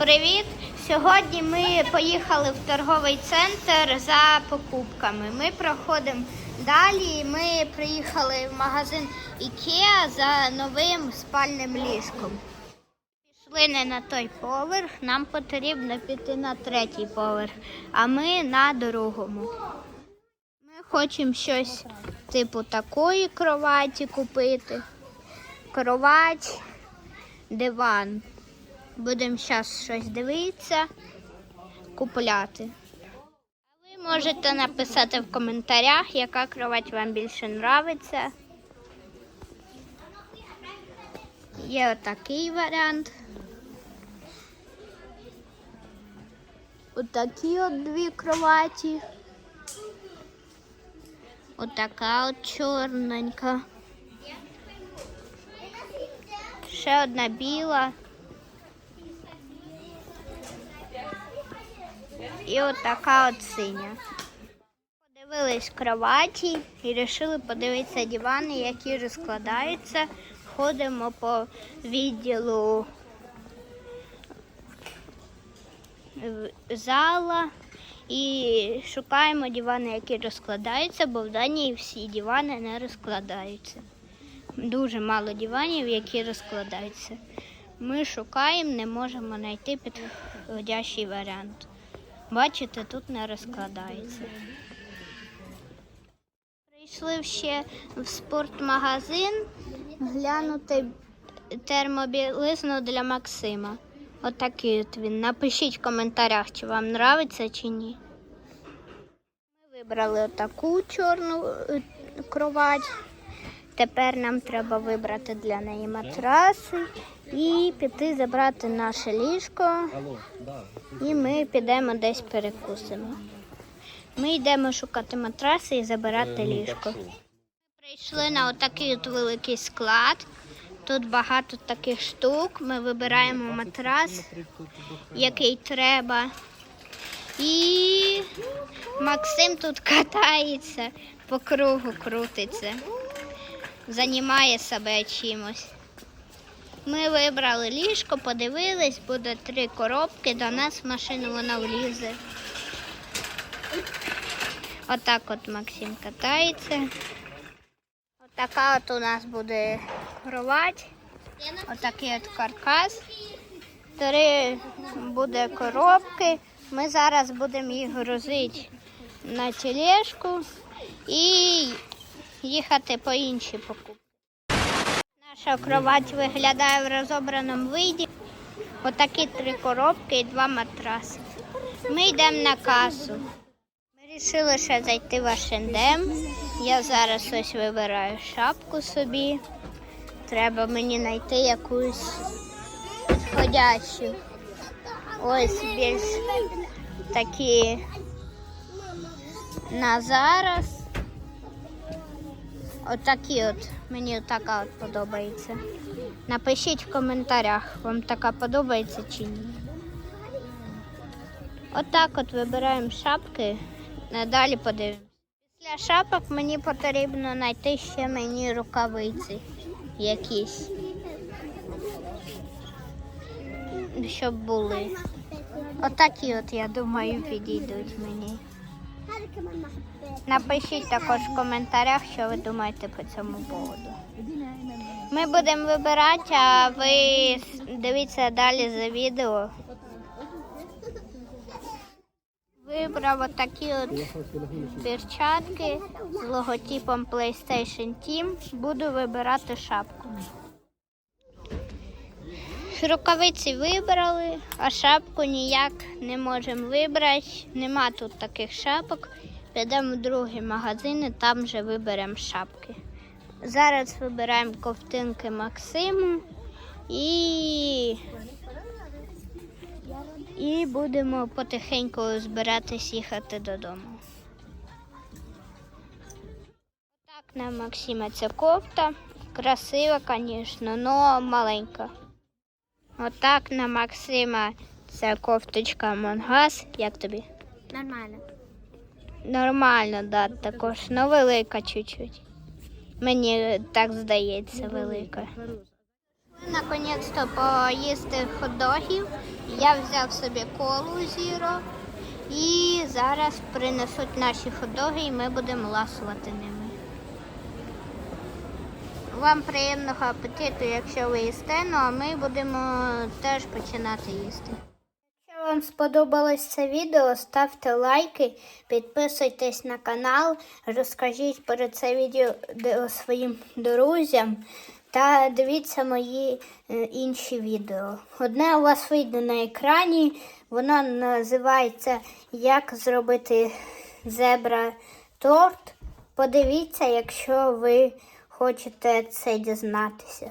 Привіт! Сьогодні ми поїхали в торговий центр за покупками. Ми проходимо далі. Ми приїхали в магазин Ікеа за новим спальним ліжком. Пішли не на той поверх, нам потрібно піти на третій поверх, а ми на другому. Ми хочемо щось типу такої кроваті купити. Кровать, диван. Будемо зараз щось дивитися, купляти. Ви можете написати в коментарях, яка кровать вам більше подобається. Є отакий варіант. Отакі от дві кроваті. Отака от чорненька. Ще одна біла. І от така от синя. Подивились кроваті і вирішили подивитися дивани, які розкладаються. Ходимо по відділу зала і шукаємо дивани, які розкладаються, бо в Данії всі дивани не розкладаються. Дуже мало диванів, які розкладаються. Ми шукаємо, не можемо знайти підходящий варіант. Бачите, тут не розкладається. Прийшли ще в спортмагазин глянути термобілизну для Максима. Отакий от він. Напишіть в коментарях, чи вам подобається чи ні. Ми вибрали отаку чорну е, кровать. Тепер нам треба вибрати для неї матраси і піти забрати наше ліжко. І ми підемо десь перекусимо. Ми йдемо шукати матраси і забирати ліжко. Ми прийшли на отакий от великий склад. Тут багато таких штук. Ми вибираємо матрас, який треба. І Максим тут катається, по кругу крутиться, займає себе чимось. Ми вибрали ліжко, подивились, буде три коробки, до нас в машину вона влізе. Отак от Максим катається. Отака от у нас буде кровать. Отакий от каркас. Три буде коробки. Ми зараз будемо їх грузити на тележку і їхати по інші покупки. Наша кровать виглядає в розобраному виді. Отакі три коробки і два матраси. Ми йдемо на касу. Ми вирішили ще зайти в H&M. Я зараз ось вибираю шапку собі. Треба мені знайти якусь підходящу. Ось більш такі на зараз. Отакі от, мені така от подобається. Напишіть в коментарях, вам така подобається чи ні. Отак от вибираємо шапки, надалі подивимось. Після шапок мені потрібно знайти ще мені рукавиці якісь. Щоб були. Отакі от, я думаю, підійдуть мені. Напишіть також в коментарях, що ви думаєте по цьому поводу. Ми будемо вибирати, а ви дивіться далі за відео. Вибрав отакі от перчатки з логотипом PlayStation Team. Буду вибирати шапку. Рукавиці вибрали, а шапку ніяк не можемо вибрати. Нема тут таких шапок. Підемо в другий магазин і там вже виберемо шапки. Зараз вибираємо ковтинки Максиму і, і будемо потихеньку збиратись їхати додому. Так на Максима ця кофта. Красива, звісно, але маленька. Отак на Максима ця кофточка Монгас. Як тобі? Нормально. Нормально, да, також, але велика чуть-чуть. Мені так здається, велика. Наконець-то поїсти хот-догів Я взяв собі колу зіро. І зараз принесуть наші ходоги і ми будемо ласувати ними. Вам приємного апетиту, якщо ви їсте, ну а ми будемо теж починати їсти. Якщо вам сподобалось це відео, ставте лайки, підписуйтесь на канал, розкажіть про це відео своїм друзям та дивіться мої е, інші відео. Одне у вас вийде на екрані, воно називається Як зробити зебра торт. Подивіться, якщо ви хочете це дізнатися.